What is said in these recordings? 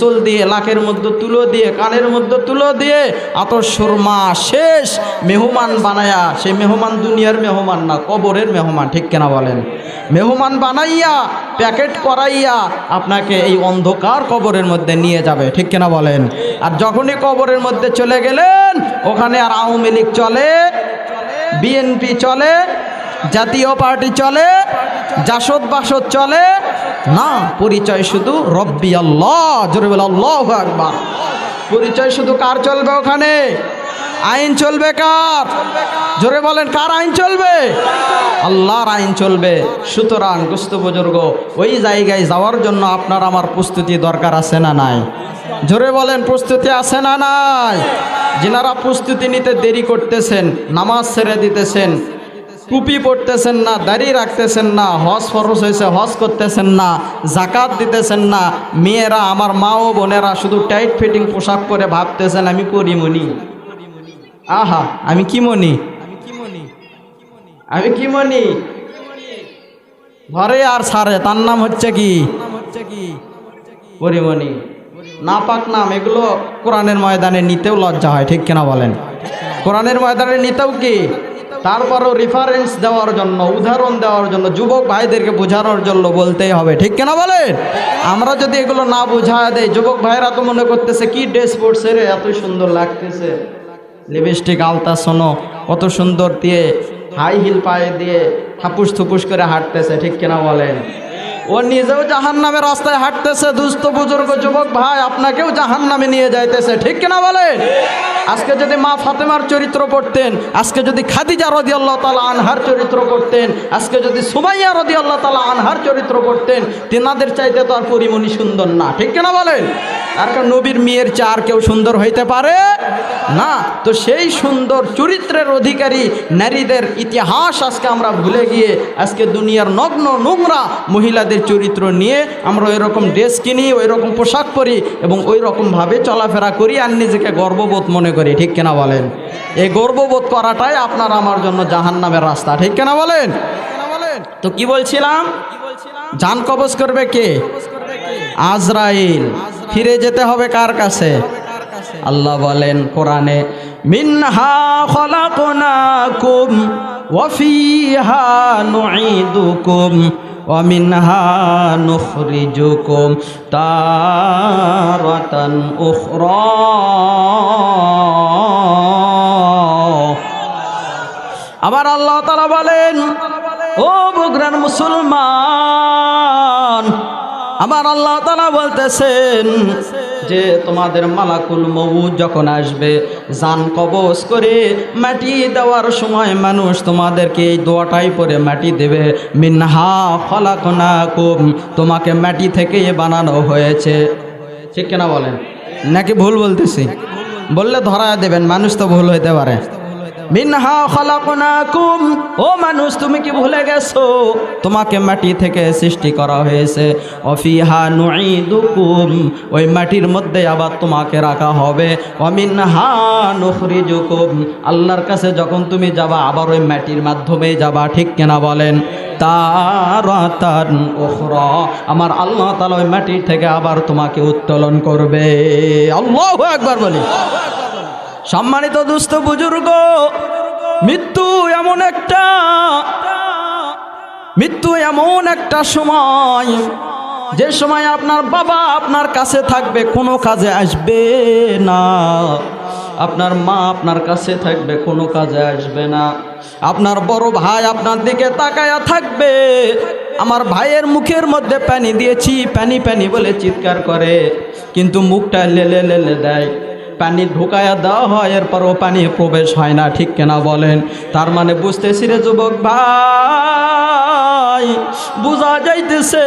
চুল দিয়ে, লাখের মধ্যে তুলো দিয়ে কানের মধ্যে তুলো দিয়ে আত সুরমা শেষ, মেহমান বানায়া, সেই মেহমান দুনিয়ার মেহমান না, কবরের মেহমান, ঠিক কেনা বলেন? মেহমান বানাইয়া, প্যাকেট করাইয়া আপনাকে এই অন্ধকার কবরের মধ্যে নিয়ে যাবে, ঠিক কিনা বলেন? আর যখনই কবরের মধ্যে চলে গেলেন, ওখানে আর আওয়ামী লীগ চলে, বিএনপি চলে, জাতীয় পার্টি চলে, জাসদ বাসদ চলে না, পরিচয় শুধু রব্বি আল্লাহ, জোরে বলে আল্লাহ একবার পরিচয় শুধু কার চলবে ওখানে? আইন চলবে কার? জোরে বলেন, কার আইন চলবে? আল্লাহর আইন চলবে। সুতরাং গুস্ত বুজুর্গ, ওই জায়গায় যাওয়ার জন্য আপনার আমার প্রস্তুতি দরকার আছে না নাই? জোরে বলেন, প্রস্তুতি আছে না নাই? যেনারা প্রস্তুতি নিতে দেরি করতেছেন, নামাজ ছেড়ে দিতেছেন টুপি পড়তেছেন না, দাড়ি রাখতেছেন না, হজ ফরস হয়েছে, হজ করতেছেন না, জাকাত দিতেছেন না, মেয়েরা আমার মা ও বোনেরা শুধু টাইট ফিটিং পোশাক পরে ভাবতেছেন, আমি করি মনি। আহা, আমি কি মনি? আমি কি মনি? ঘরে আর সারে তার নাম হচ্ছে কি? পরিমণি না পাক নাম, এগুলো কোরআনের ময়দানে নিতেও লজ্জা হয়, ঠিক কিনা বলেন? কোরআনের ময়দানে নিতেও কি? তারপরও রেফারেন্স দেওয়ার জন্য, উদাহরণ দেওয়ার জন্য, যুবক ভাইদেরকে বোঝানোর জন্য বলতেই হবে। ঠিক কেনা বলেন? আমরা যদি এগুলো না বোঝা দেয় যুবক ভাইরা তো মনে করতেছে, কি ড্রেস পড়ছে রে, এত সুন্দর লাগতেছে। লিপস্টিক আলতা শোনো, কত সুন্দর দিয়ে হাই হিল পায়ে দিয়ে হাপুস থুপুস করে হাঁটতেছে, ঠিক কেনা বলেন? ও নিজেও জাহান নামে রাস্তায় হাঁটতেছে, দুস্থ বুজুর্গ যুবক ভাই, আপনাকেও জাহান নামে নিয়ে যাইতেছে। ঠিক কিনা বলেন আজকে যদি মা ফাতেমার চরিত্র পড়তেন, আজকে যদি খাদিজা রদি আল্লাহ তালা আনহার চরিত্র পড়তেন, আজকে যদি সুমাইয়া রদি আল্লাহ তালা আনহার চরিত্র পড়তেন, তেনাদের চাইতে তো আর পরিমণি সুন্দর না। ঠিক কিনা বলেন আর নবীর মেয়ের চার কেউ সুন্দর হইতে পারে? না, তো সেই সুন্দর চরিত্রের অধিকারী নারীদের ইতিহাস আজকে আমরা ভুলে গিয়ে আজকে দুনিয়ার নগ্ন নোংরা মহিলাদের চরিত্র নিয়ে আমরা ওই রকম ড্রেস কিনি ওই রকম পোশাক পরি এবং ওই রকমভাবে চলাফেরা করি আর নিজেকে গর্ববোধ মনে করি, ঠিক কেনা বলেন? এই গর্ববোধ করাটাই আপনার আমার জন্য জাহান নামের রাস্তা, ঠিক কেনা বলেন? তো কি বলছিলাম? জান কবজ করবে কে? আজরাইল। ফিরে যেতে হবে কার কাছে? আল্লাহ বলেন কোরআনে, মিনহা আবার আল্লাহ তারা বলেন, ও বুগ্রান মুসলমান আমার আল্লাহ তালা বলতেছেন যে তোমাদের মালাকুল মবুদ যখন আসবে জান কবজ করে মাটি দেওয়ার সময় মানুষ তোমাদেরকে এই দোয়াটাই পরে মাটি দেবে। মিনহা ফলাকনা কুম তোমাকে মাটি থেকে বানানো হয়েছে। ঠিক কিনা বলেন? নাকি ভুল বলতেছি? বললে ধরা দেবেন, মানুষ তো ভুল হইতে পারে। মিনহা খলাকুনাকুম। ও মানুষ, তুমি কি ভুলে গেছো? তোমাকে মাটি থেকে সৃষ্টি করা হয়েছে। অফিহা নুঈদুকুম। ওই মাটির মধ্যে আবার তোমাকে রাখা হবে। অমিনহা নুখরিজুকুম। আল্লাহর কাছে যখন তুমি যাবা, আবার ওই মাটির মাধ্যমে যাবা, ঠিক কেনা বলেন? তারাতান উখরা। আমার আল্লাহ তাআলা ওই মাটির থেকে আবার তোমাকে উত্তোলন করবে। আল্লাহু আকবার বলি। সম্মানিত দুস্থ বুজুর্গ, মৃত্যু এমন একটা, মৃত্যু এমন একটা সময়, যে সময় আপনার বাবা আপনার কাছে থাকবে, কোনো কাজে আসবে না। আপনার মা আপনার কাছে থাকবে, কোনো কাজে আসবে না। আপনার বড় ভাই আপনার দিকে তাকায়া থাকবে। আমার ভাইয়ের মুখের মধ্যে পানি দিয়েছি, পানি পানি বলে চিৎকার করে, কিন্তু মুখটা লেলে লেলে দেয়। পানি ঢুকায়া দেওয়া হয়, এরপরও পানি প্রবেশ হয় না, ঠিক কেনা বলেন? তার মানে বুঝতেছি রে যুবক ভাই, বোঝা যাইতেছে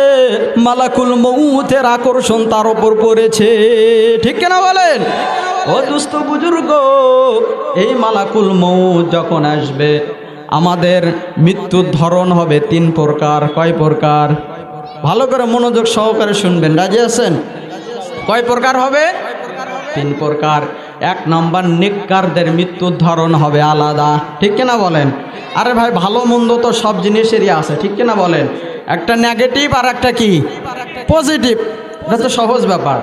মালাকুল মৌতের আকর্ষণ তার ওপর পড়েছে, ঠিক কেনা বলেন? ও দুস্থ বুজুর্গ, এই মালাকুল মৌত যখন আসবে, আমাদের মৃত্যুর ধরন হবে তিন প্রকার, কয় প্রকার? ভালো করে মনোযোগ সহকারে শুনবেন, রাজি আছেন? কয় প্রকার হবে? তিন প্রকার। এক নম্বর নিকারদের মৃত্যুর ধরন হবে আলাদা। ঠিক কিনা বলেন? আরে ভাই, ভালো মন্দ তো সব জিনিসেরই আছে, ঠিক কিনা বলেন? একটা নেগেটিভ আর একটা কি? পজিটিভ এটা তো সহজ ব্যাপার।